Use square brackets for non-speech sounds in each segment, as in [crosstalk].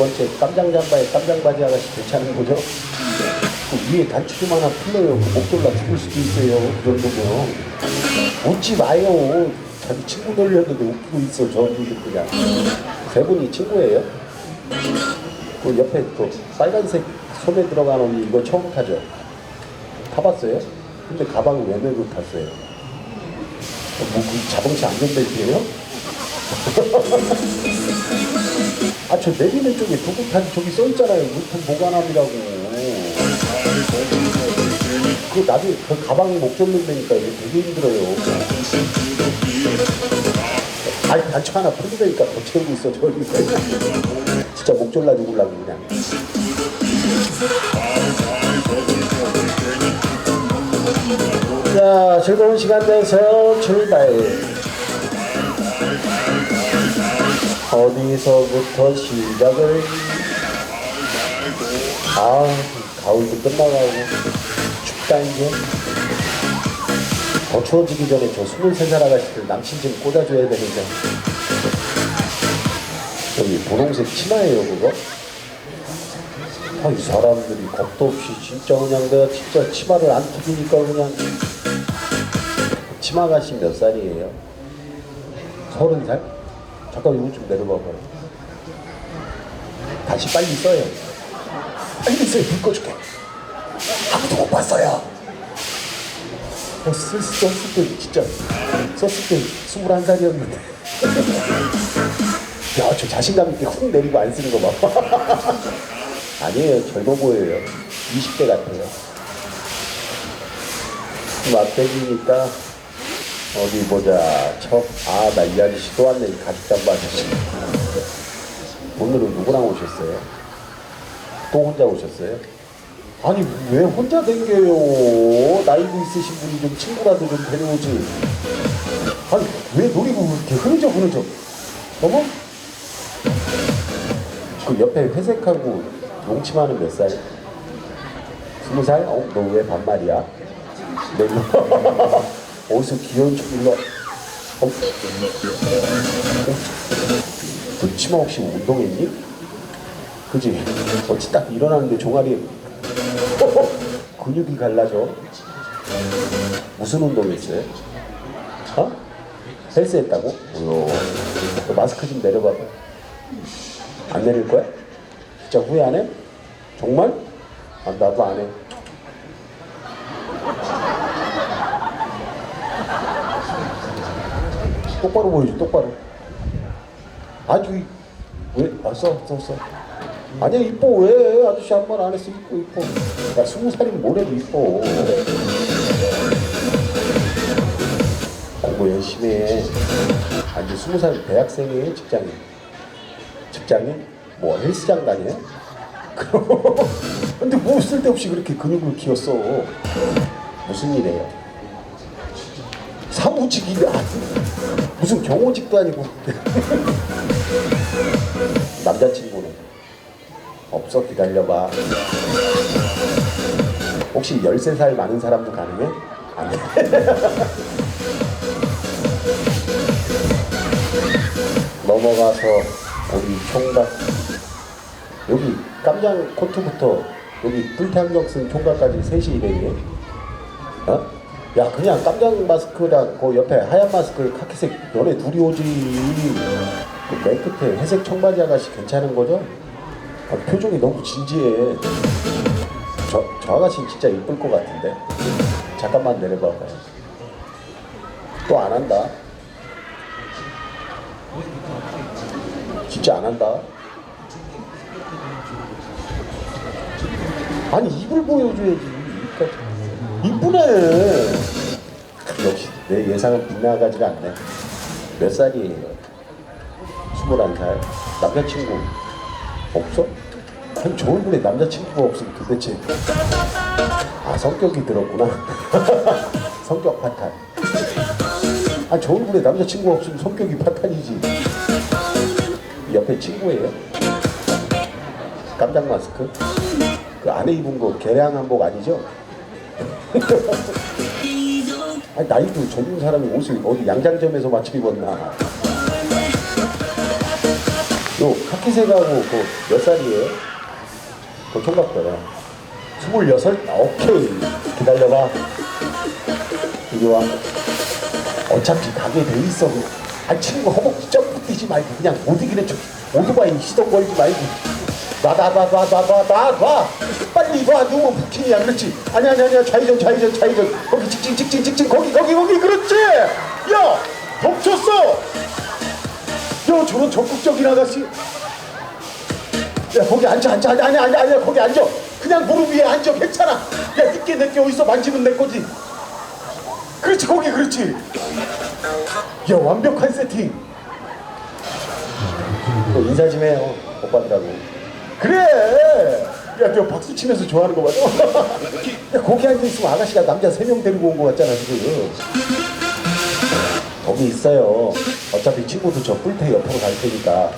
번째 깜장 잠바에 깜장 바지 아가씨 괜찮은 거죠? 그 위에 단추 하나 풀려요. 그 목졸라 죽을 수도 있어요. 그 정도면. 웃지 마요. 자기 친구 놀렸는데 웃기고 있어. 저분들 그냥. 세 분이 친구예요? 그 옆에 또 빨간색 들어간 옷 이거 처음 타죠? 타봤어요? 근데 가방을 왜 메고 탔어요? 어, 뭐, 그 자동차 안전벨트예요? [laughs] 아, 저 내리는 쪽에 도구탄 저기 써있잖아요. 물통 보관함이라고. 그 나중에 그 가방에 목 젖는 데니까 이게 되게 힘들어요. 아니, 단추 하나 풀리니까 더 채우고 있어, 저기. 진짜 목 졸라 죽으려고 그냥. 자, 즐거운 시간 되서 출발. 어디서부터 시작을? 아, 가을도 끝나가고 춥다 이제. 더 추워지기 전에 저 23살 아가씨들 남친 좀 꽂아줘야 되는데. 여기 분홍색 치마예요, 그거? 아, 이 사람들이 겁도 없이 진짜 그냥 내가 진짜 치마를 안 튀기니까 그냥 치마 가씨 몇 살이에요? 서른 살? 잠깐 이거 좀 내려봐봐요. 다시 빨리 써요. 빨리 써요. 불 꺼줄게. 아무도 못 봤어요. 어, 쓸, 썼을 때 진짜 썼을 때 스물한 살이었는데. 야, 저 자신감 있게 훅 내리고 안 쓰는 거 봐. [laughs] 아니에요. 젊어 보여요. 20대 같아요. 막대기니까 어디 보자. 첫, 아, 나 이 아저씨 또 왔네. 이 가죽 잠바 아저씨. 오늘은 누구랑 오셨어요? 또 혼자 오셨어요? 아니, 왜 혼자 댕겨요? 나이도 있으신 분이 좀 친구라도 좀 데려오지. 아니, 왜 놀이고 이렇게 흐느적 흐느적? 어머? 그 옆에 회색하고 용치마는 몇 살? 스무 살? 어, 너 왜 반말이야? 내 일로 [laughs] 어디서 귀여운 척 일로 어? 너 치마 혹시 운동했니? 그지? 어찌 딱 일어나는데 종아리 [laughs] 근육이 갈라져 무슨 운동했어요? 어? 헬스 했다고? 어. 너 마스크 좀 내려봐봐 안 내릴 거야? 진짜 후회 안 해? 정말? 아, 나도 안 해. 똑바로 보여줘, 똑바로. 아주, 이- 왜? 아, 써, 써, 써. 아니야, 이뻐, 왜? 아저씨 한 번 안 했어, 이뻐, 이뻐. 야, 스무 살이면 뭐래도 이뻐. 공부 열심히 해. 아, 이제 스무 살 대학생이에요, 직장인? 직장인? 뭐 헬스장 다녀요? 그럼 [laughs] 근데 뭐 쓸데없이 그렇게 근육을 키웠어 무슨 일이에요? 사무직이 아, 무슨 경호직도 아니고 [laughs] 남자친구는 없어 기다려봐 혹시 13살 많은 사람도 가능해? 안 해. [laughs] 넘어가서 우리 총각 여기 깜장 코트부터 여기 불태안경 쓴 총각까지 셋이 일해요. 어? 야 그냥 깜장 마스크랑 그 옆에 하얀 마스크 카키색 너네 둘이 오지. 그맨 끝에 회색 청바지 아가씨 괜찮은 거죠? 아, 표정이 너무 진지해. 저, 저 아가씨는 진짜 이쁠 것 같은데. 잠깐만 내려봐봐요. 또 안 한다. 진짜 안 한다. 아니 입을 보여줘야지. 이쁘네. 역시 내 예상은 빗나가지가 않네. 몇 살이에요? 스물한 살. 남자친구 없어? 아니 저 얼굴에 남자친구가 없으면 도대체 아 성격이 들었구나. [laughs] 성격 파탄. 아저 얼굴에 남자친구가 없으면 성격이 파탄이지. 옆에 친구예요? 깜짝 마스크? 그 안에 입은 거 개량 한복 아니죠? [laughs] 아니, 나이도 젊은 사람이 옷을 어디 양장점에서 맞춰 입었나? 요 카키색하고 그 몇 살이에요? 그 총각들아. 스물여섯? 아, 오케이. 기다려봐. 이리 와. 어차피 가게 돼 있어. 아, 친구 허벅지 점프 뛰지 말고 그냥 못 이기는 척 오토바이 시동 걸지 말고. 놔, 놔, 놔, 놔, 놔, 놔, 놔, 놔. 누구 부킹이야. 그렇지. 아니, 아니, 아니야. 좌회전, 좌회전, 좌회전. 거기 직진, 직진, 직진. 거기, 거기, 거기. 그렇지. 야! 덮쳤어! 야, 저런 적극적인 아가씨. 야 거기 앉아 앉아 앉아 아니야 아니야 거기 앉아 그냥 무릎 위에 앉아 괜찮아 야 늦게 내게 어디서 만지면 내 거지 그렇지 거기 그렇지 야 완벽한 세팅 또 인사 좀 해요 오빠들하고 그래. 야너 박수 치면서 좋아하는 거 맞아? [laughs] 야 거기 앉아 있으면 아가씨가 남자 세 명 데리고 온 거 같잖아 지금. 거기 있어요. 어차피 친구도 저 뿔테 옆으로 갈 테니까.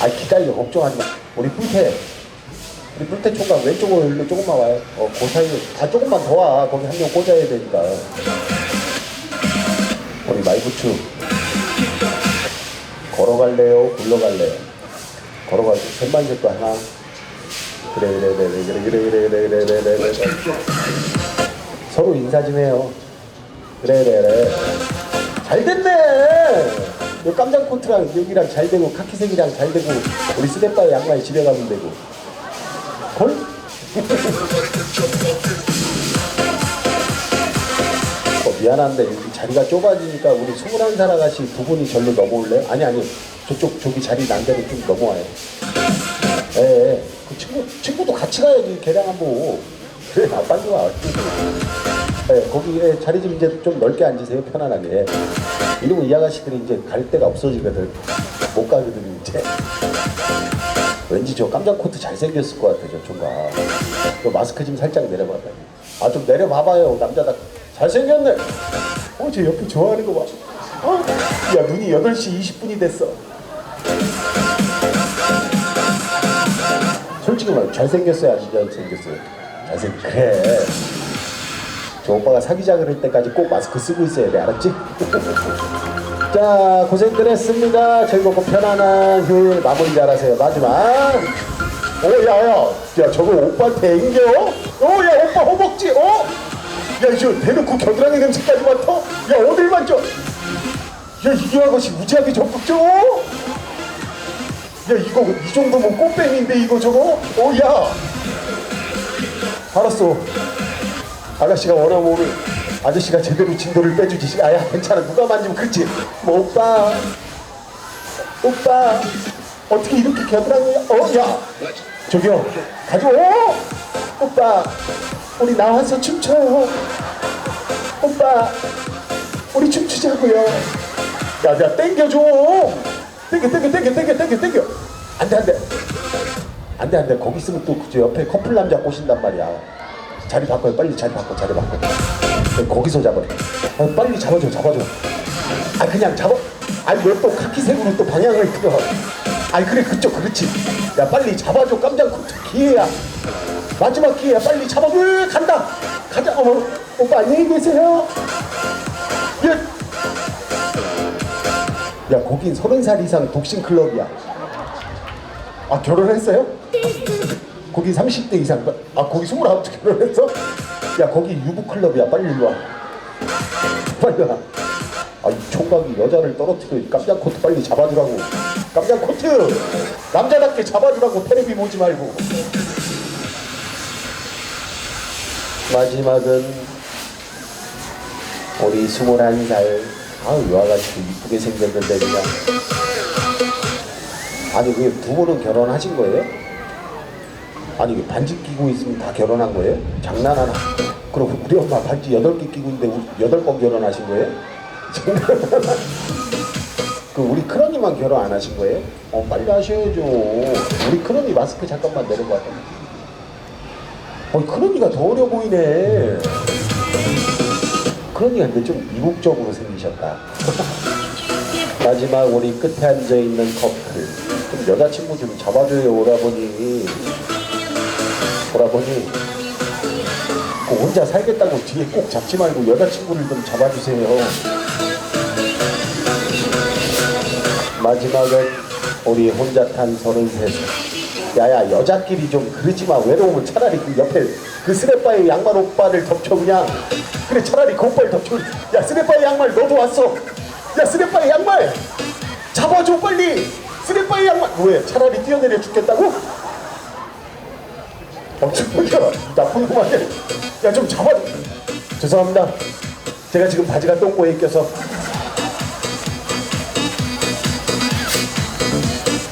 아 기다려. 걱정하지 마. 우리 뿔테. 우리 뿔테 총각 왼쪽으로 조금만 와요. 어 그 사이에. 다 조금만 더 와. 거기 한 명 꽂아야 되니까. 우리 마이부츠 걸어갈래요? 굴러갈래요 걸어가고 셋만색도 하나 그래 그래 그래 그래 그래 그래 그래 그래 그래 그래 서로 인사 좀 해요 그래 그래 그래 잘 됐네 요 깜장 코트랑 여기랑 잘 되고 카키색이랑 잘 되고 우리 스냅바의 양말 집에 가면 되고 헐? 미안한데 여기 자리가 좁아지니까 우리 21살 아가씨 두 분이 절로 넘어올래? 아니 아니. 저쪽 저기 자리 난 대로 좀 넘어와요. 예, 예. 그 친구, 친구도 같이 가야지 걔랑 한번. 그래 아 빨리 와 예, 거기에 자리 좀 이제 좀 넓게 앉으세요. 편안하게. 이러면 이 아가씨들이 이제 갈 데가 없어지거든. 못 가거든 이제. 왠지 저 깜짝 코트 잘생겼을 것 같아 저 총각. 그 마스크 좀 살짝 내려봐봐 아좀 내려봐봐요. 남자다 잘생겼네 어저 옆에 좋아하는 거 봐 어? 야 눈이 8시 20분이 됐어 솔직히 말해 잘생겼어요 아니면 잘생겼어요 잘생 그래 저 오빠가 사귀자 그럴 때까지 꼭 마스크 쓰고 있어야 돼 알았지? [laughs] 자 고생들 했습니다 즐겁고 편안한 휴일 마무리 잘하세요 마지막 오 야 야 야 저거 오빠한테 앵겨? 오 야 오빠 허벅지 어? 야 이거 대놓고 겨드랑이 냄새까지 맡아? 야 어딜 만져? 야 이게 아가씨 무지하게 적극적 야 이거 이 정도면 꽃뱀인데 이거 저거? 오야! 알았어. 아가씨가 원하면 아저씨가 제대로 진도를 빼주지. 아야 괜찮아. 누가 만지면 그렇지 뭐 오빠. 오빠. 어떻게 이렇게 겨드랑이 어야! 저기요. 가져. 오빠 우리 나와서 춤춰요. 오빠 우리 춤추자고요. 야 야 땡겨 좀 땡겨 땡겨 땡겨 땡겨 땡겨 땡겨. 안 돼 안 돼. 안 돼 안 돼. 거기 있으면 또 그저 옆에 커플 남자 꼬신단 말이야. 자리 바꿔요. 빨리 자리 바꿔 자리 바꿔. 네, 거기서 잡아요. 아, 빨리 잡아줘 잡아줘. 아 그냥 잡아. 아니 왜 또 카키색으로 또 방향을 틀어? 아니 그래 그쪽 그렇지. 야 빨리 잡아줘. 깜짝 기회야 마지막 기회야. 빨리 잡아줘 으, 간다. 가자. 어머 오빠 안녕히 계세요. 야, 야 거긴 서른 살 이상 독신 클럽이야. 아 결혼했어요? 거기 30대 이상. 아 거기 29 결혼했어? 야 거기 유부 클럽이야. 빨리 일로 와. 빨리 와. 아, 이 총각이 여자를 떨어뜨려. 이 깜짝 코트 빨리 잡아주라고. 깜짝 코트! 남자답게 잡아주라고. 테레비 보지 말고 마지막은 우리 21살 아유 이 아가씨도 이쁘게 생겼는데 그냥 아니 그두 분은 결혼하신 거예요? 아니 그 반지 끼고 있으면 다 결혼한 거예요? 장난하나? 그럼 우리 엄마 반지 여덟 개 끼고 있는데 우- 여덟 번 결혼하신 거예요? 장난하나? [laughs] 그 우리 큰언니만 결혼 안 하신 거예요? 어 빨리 하셔야죠. 우리 큰언니 마스크 잠깐만 내려봐. 어 큰언니가 더 어려 보이네. 큰언니가 근데 좀 이국적으로 생기셨다. [laughs] 마지막 우리 끝에 앉아 있는 커플. 좀 여자친구 좀 잡아줘요 오라버니. 오라버니. 꼭 혼자 살겠다고 뒤에 꼭 잡지 말고 여자친구를 좀 잡아주세요. 마지막은 우리 혼자 탄 서른 세 야야 여자끼리 좀 그러지 마. 외로우면 차라리 그 옆에 그 스레바의 양말 오빠를 덮쳐 그냥. 그래 차라리 그 오빠를 덮쳐. 야 스레바의 양말 너도 왔어. 야 스레바의 양말 잡아줘 빨리. 스레바의 양말. 왜? 차라리 뛰어내려 죽겠다고? 엄청 야 나쁜 놈 아니야 야좀 잡아줘 죄송합니다. 제가 지금 바지가 똥꼬에 껴서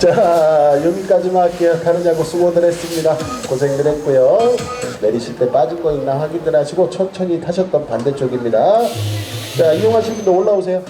자 여기까지만 야구 수고들 했습니다. 고생들 했고요. 내리실 때 빠진 거 있나 확인들 하시고 천천히 타셨던 반대쪽입니다. 자 이용하신 분들 올라오세요